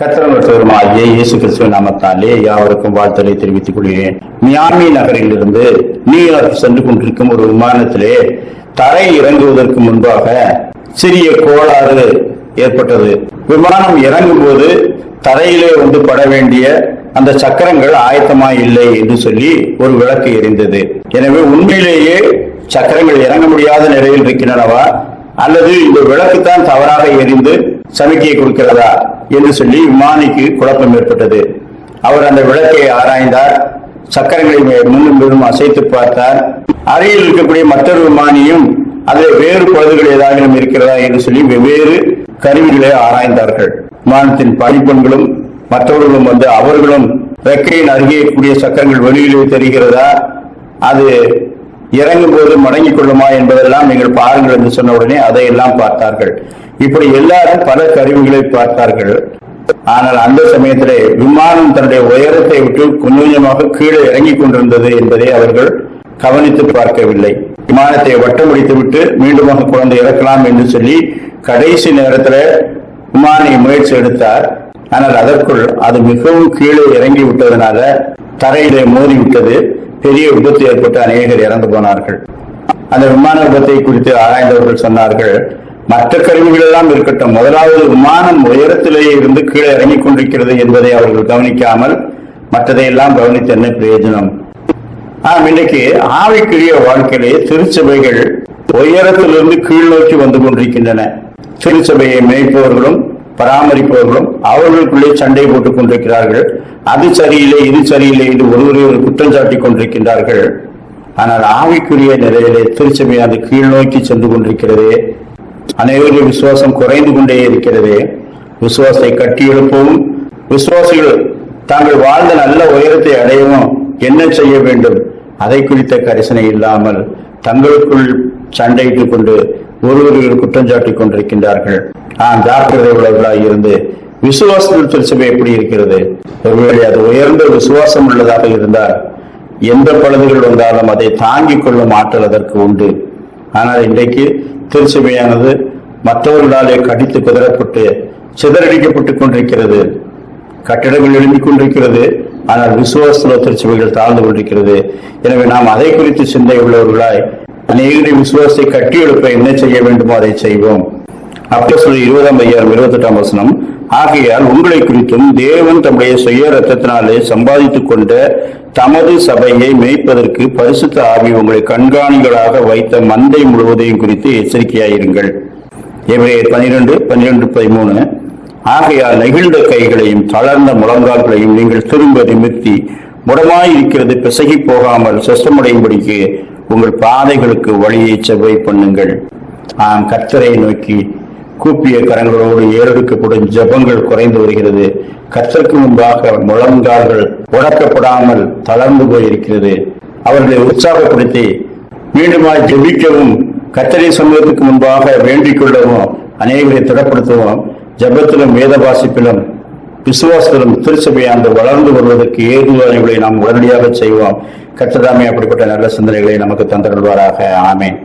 கத்திரமற்றவருமாகிய இயேசு கிறிஸ்துவ நாமத்தாலே யாவருக்கும் வாழ்த்தலை தெரிவித்துக் கொள்கிறேன். மியாமி நகரிலிருந்து நியூயார்க் சென்று கொண்டிருக்கும் ஒரு விமானத்திலே தரை இறங்குவதற்கு முன்பாக சிறிய கோளாறு ஏற்பட்டது. விமானம் இறங்கும் போது தரையிலே வந்து பட வேண்டிய அந்த சக்கரங்கள் ஆயத்தமா இல்லை என்று சொல்லி ஒரு விளக்கு எரிந்தது. எனவே உண்மையிலேயே சக்கரங்கள் இறங்க முடியாத நிலையில் இருக்கின்றனவா? அல்லது இந்த விளக்கு தான் தவறாக எரிந்து சமிக்கையை கொடுக்கிறதா என்று சொல்லி விமானிக்கு குழப்பம் ஏற்பட்டது. அவர் அந்த விளக்கை ஆராய்ந்தார். சக்கரங்களை மே- முன்னும் பின்னும் அசைத்து பார்த்தார். அறையில் இருக்கக்கூடிய மற்றொரு விமானியும் அதில் வேறு பழுதுகள் ஏதாவது இருக்கிறதா என்று சொல்லி வெவ்வேறு கருவிகளை ஆராய்ந்தார்கள். விமானத்தின் பணிப்பெண்களும் மற்றவர்களும் வந்து அவர்களும் ரெக்கையின் அருகே கூடிய சக்கரங்கள் வெளியிலே தெரிகிறதா? அது இறங்கும் போது மடங்கிக் கொள்ளுமா என்பதெல்லாம் நீங்கள் பாருங்கள் என்று சொன்ன உடனே அதையெல்லாம் பார்த்தார்கள். இப்படி எல்லாரும் பல கருவிகளை பார்த்தார்கள். ஆனால் அந்த சமயத்திலே விமானம் தன்னுடைய உயரத்தை விட்டு கொஞ்சம் கொஞ்சமாக கீழே இறங்கிக் கொண்டிருந்தது என்பதை அவர்கள் கவனித்து பார்க்கவில்லை. விமானத்தை வட்டம் விட்டு மீண்டுமாக குழந்தை இறக்கலாம் என்று சொல்லி கடைசி நேரத்தில் விமானி முயற்சி எடுத்தார். ஆனால் அதற்குள் அது மிகவும் கீழே இறங்கி விட்டதனால தரையிலே மோதி விட்டது பெரிய விபத்து ஏற்பட்டு அநேகர் இறந்து போனார்கள். அந்த விமான விபத்தை குறித்து ஆராய்ந்தவர்கள் சொன்னார்கள் மற்ற கருவிகள் எல்லாம் இருக்கட்டும் முதலாவது விமானம் உயரத்திலேயே இருந்து கீழே இறங்கிக் கொண்டிருக்கிறது என்பதை அவர்கள் கவனிக்காமல் மற்றதையெல்லாம் கவனித்து என்ன பிரயோஜனம்? ஆம் இன்றைக்கு ஆவிக்குரிய வாழ்க்கையிலே திருச்சபைகள் உயரத்திலிருந்து கீழ் நோக்கி வந்து கொண்டிருக்கின்றன. திருச்சபையை மேய்ப்பவர்களும் பராமரிப்பவர்களும் அவர்களுக்குள்ளே சண்டை போட்டுக் கொண்டிருக்கிறார்கள். அது சரியில்லை இது சரியில்லை என்று ஒருவரை ஒரு குற்றம் சாட்டிக் கொண்டிருக்கின்றார்கள். ஆனால் ஆவிக்குரிய நிலையிலே திருச்சபை அது கீழ் நோக்கி சென்று கொண்டிருக்கிறது. அனைவருடைய விசுவாசம் குறைந்து கொண்டே இருக்கிறது. விசுவாசத்தை கட்டி எழுப்பவும் விசுவாசிகள் தாங்கள் வாழ்ந்த நல்ல உயரத்தை அடையவும் என்ன செய்ய வேண்டும்? அதை குறித்த கரிசனை இல்லாமல் தங்களுக்குள் சண்டையிட்டுக் கொண்டு ஒருவர்கள் குற்றம் சாட்டிக் கொண்டிருக்கின்றார்கள். ஆம் ஜாக்கிரதை உள்ளவர்களாக இருந்து விசுவாசத்தில் திருச்சபை எப்படி இருக்கிறது? ஒருவேளை அது உயர்ந்த விசுவாசம் உள்ளதாக இருந்தால் எந்த பழுதுகள் வந்தாலும் அதை தாங்கிக் கொள்ளும் ஆற்றல் அதற்கு உண்டு. ஆனால் இன்றைக்கு திருச்சபையானது மற்றவர்களாலே கடித்து குதறப்பட்டு சிதறடிக்கப்பட்டுக் கொண்டிருக்கிறது. கட்டிடங்கள் எழும்பிக் கொண்டிருக்கிறது. ஆனால் விசுவாசத்தில் திருச்சபைகள் தாழ்ந்து கொண்டிருக்கிறது. எனவே நாம் அதை குறித்து சிந்தை உள்ளவர்களாய் அநேகரை விசுவாசத்தை கட்டி எழுப்ப என்ன செய்ய வேண்டுமோ அதை செய்வோம். அப்போ சொல்லி இருபதாம் ஐயாயிரம் இருபத்தெட்டாம் வசனம் ஆகையால் உங்களை குறித்தும் தேவன் தம்முடைய சுய ரத்தத்தினாலே சம்பாதித்துக் கொண்ட தமது சபையை மேய்ப்பதற்கு பரிசுத்த ஆவி உங்களை கண்காணிகளாக வைத்த மந்தை முழுவதையும் குறித்து எச்சரிக்கையாயிருங்கள். எபிரேயர் பனிரெண்டு பன்னிரெண்டு பதிமூணு ஆகையால் நெகிழ்ந்த கைகளையும் தளர்ந்த முழங்கால்களையும் நீங்கள் திரும்ப நிமித்தி முடமாய் இருக்கிறது பிசகி போகாமல் சொஸ்தமடையும்படிக்கு உங்கள் பாதைகளுக்கு வழியை செவ்வாய் பண்ணுங்கள். ஆம் கர்த்தரை நோக்கி கூப்பிய கரங்களோடு ஏறெடுக்கப்படும் ஜெபங்கள் குறைந்து வருகிறது. கர்த்தருக்கு முன்பாக முழங்கால்கள் உடக்கப்படாமல் தளர்ந்து போயிருக்கிறது. அவர்களை உற்சாகப்படுத்தி மீண்டுமாய் ஜெபிக்கவும் கத்தரை சமூகத்துக்கு முன்பாக வேண்டிக் கொள்ளவும் அநேகரை திடப்படுத்தவும் ஜெபத்திலும் வேத வாசிப்பிலும் விசுவாசத்திலும் திருச்சபையாண்டு வளர்ந்து வருவதற்கு ஏதுவானவர்களை நாம் உடனடியாக செய்வோம். கத்ததாமே அப்படிப்பட்ட நல்ல சிந்தனைகளை நமக்கு தந்திருவாராக ஆமேன்.